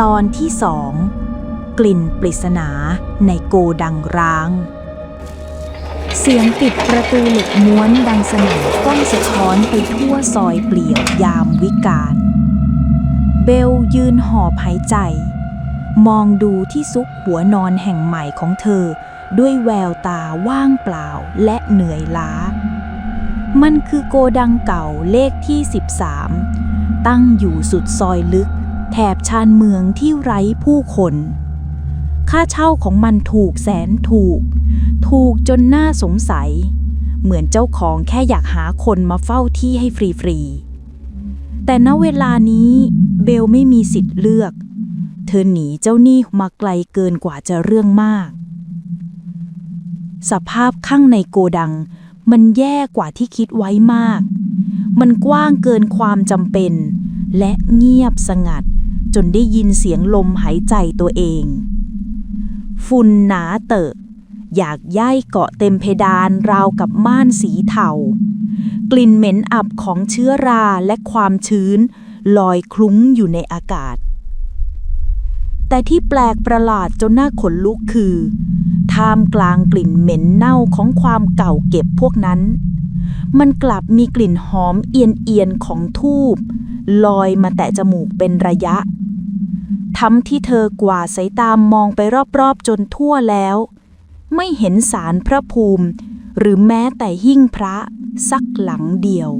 ตอนที่สองกลิ่นปริศนาในโกดังร้าง เสียงปิดประตูเหล็กม้วนดังสนั่นก้องสะท้อนไปทั่วซอยเปลี่ยวยามวิกาลเบลยืนหอบหายใจ มองดูที่ซุกหัวนอนแห่งใหม่ของเธอ ด้วยแววตาว่างเปล่าและเหนื่อยล้า มันคือโกดังเก่าเลขที่ 13 ตั้งอยู่สุดซอยลึก แถบชานเมืองที่ไร้ผู้คน ค่าเช่าของมันถูกแสนถูก ถูกจนน่าสงสัย เหมือนเจ้าของแค่อยากหาคนมาเฝ้าที่ให้ฟรีๆ แต่ณเวลานี้เบลไม่มีสิทธิ์เลือก เธอหนีเจ้าหนี้มาไกลเกินกว่าจะเรื่องมาก สภาพข้างในโกดังมันแย่กว่าที่คิดไว้มาก มันกว้างเกินความจำเป็น และเงียบสงัด จนได้ยินเสียงลมหายใจตัวเอง ฝุ่นหนาเตอะ อยากย่ายเกาะเต็มเพดานราวกับม่านสีเทากลิ่นเหม็นอับของเชื้อราและความชื้น ลอยคลุ้งอยู่ในอากาศ แต่ที่แปลกประหลาดจนน่าขนลุกคือ ท่ามกลางกลิ่นเหม็นเน่าของความเก่าเก็บพวกนั้น มันกลับมีกลิ่นหอมเอียนๆของทูบลอยมาแตะจมูกเป็นระยะ ทำที่เธอกว่าสายตามมองไปรอบๆจนทั่วแล้ว ไม่เห็นสารพระภูมิ หรือแม้แต่หิ้งพระสักหลังเดียว